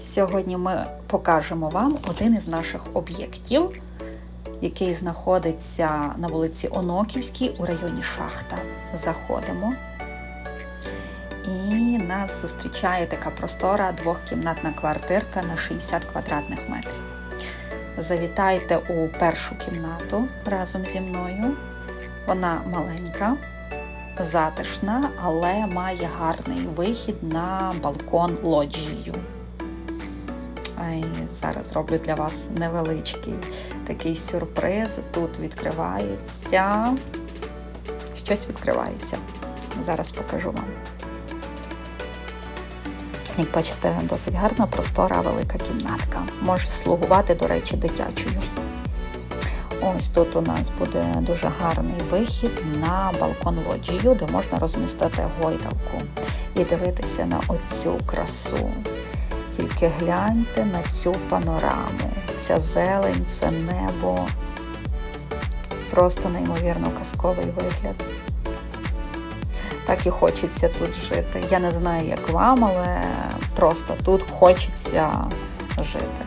Сьогодні ми покажемо вам один із наших об'єктів, який знаходиться на вулиці Оноківській у районі Шахта. Заходимо. І нас зустрічає така простора двохкімнатна квартирка на 60 квадратних метрів. Завітайте у першу кімнату разом зі мною. Вона маленька, затишна, але має гарний вихід на балкон лоджію. Зараз зроблю для вас невеличкий такий сюрприз. Тут відкривається. Щось відкривається. Зараз покажу вам. Як бачите, досить гарна, простора, велика кімнатка. Може слугувати, до речі, дитячою. Ось тут у нас буде дуже гарний вихід на балкон лоджію, де можна розмістити гойдалку і дивитися на оцю красу. Тільки гляньте на цю панораму. Ця зелень, це небо. Просто неймовірно казковий вигляд. Так і хочеться тут жити. Я не знаю, як вам, але просто тут хочеться жити.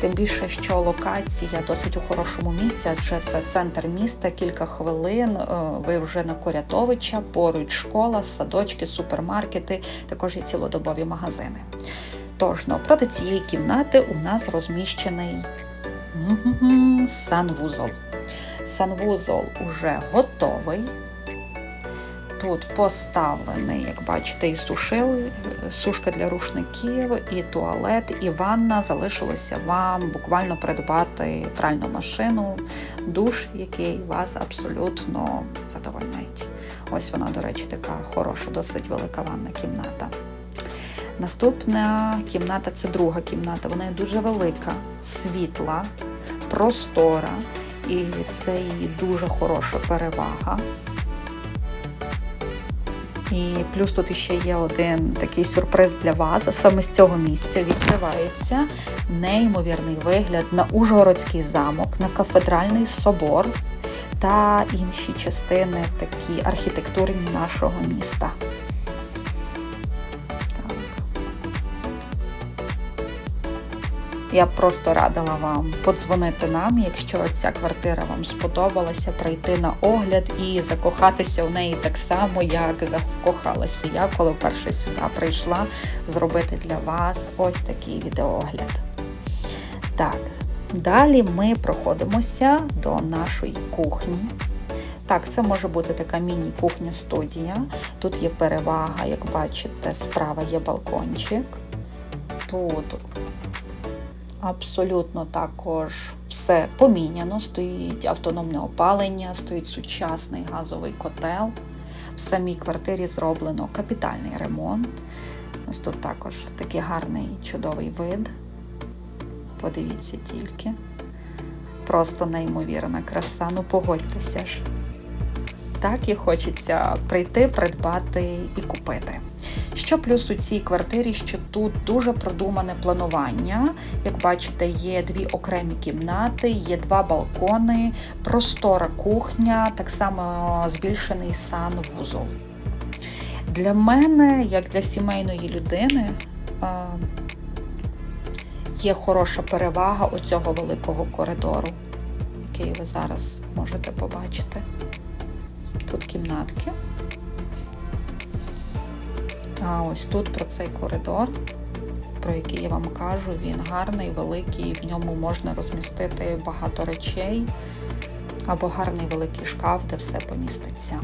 Тим більше, що локація досить у хорошому місці, адже це центр міста, кілька хвилин. Ви вже на Корятовича, поруч школа, садочки, супермаркети, також є цілодобові магазини. Тож, навпроти цієї кімнати у нас розміщений санвузол. Санвузол уже готовий. Тут поставлений, як бачите, і сушили, сушка для рушників, і туалет, і ванна. Залишилося вам буквально придбати пральну машину, душ, який вас абсолютно задовольнить. Ось вона, до речі, така хороша, досить велика ванна кімната. Наступна кімната це друга кімната. Вона дуже велика, світла, простора, і це її дуже хороша перевага. І плюс тут ще є один такий сюрприз для вас. Саме з цього місця відкривається неймовірний вигляд на Ужгородський замок, на кафедральний собор та інші частини такі архітектурні нашого міста. Я б просто радила вам подзвонити нам, якщо ця квартира вам сподобалася, прийти на огляд і закохатися в неї так само, як закохалася я, коли вперше сюди прийшла зробити для вас ось такий відеоогляд. Так, далі ми проходимося до нашої кухні. Так, це може бути така міні-кухня студія. Тут є перевага, як бачите, справа є балкончик. Тут Абсолютно також все поміняно. Стоїть автономне опалення, стоїть сучасний газовий котел. В самій квартирі зроблено капітальний ремонт. Ось тут також такий гарний чудовий вид. Подивіться тільки. Просто неймовірна краса. Ну погодьтеся ж. Так і хочеться прийти, придбати і купити. Що плюс у цій квартирі, що тут дуже продумане планування. Як бачите, є дві окремі кімнати, є два балкони, простора кухня, так само збільшений санвузол. Для мене, як для сімейної людини, є хороша перевага у цього великого коридору, який ви зараз можете побачити. Тут кімнатки. А ось тут про цей коридор, про який я вам кажу, він гарний, великий, в ньому можна розмістити багато речей, або гарний великий шкаф, де все поміститься.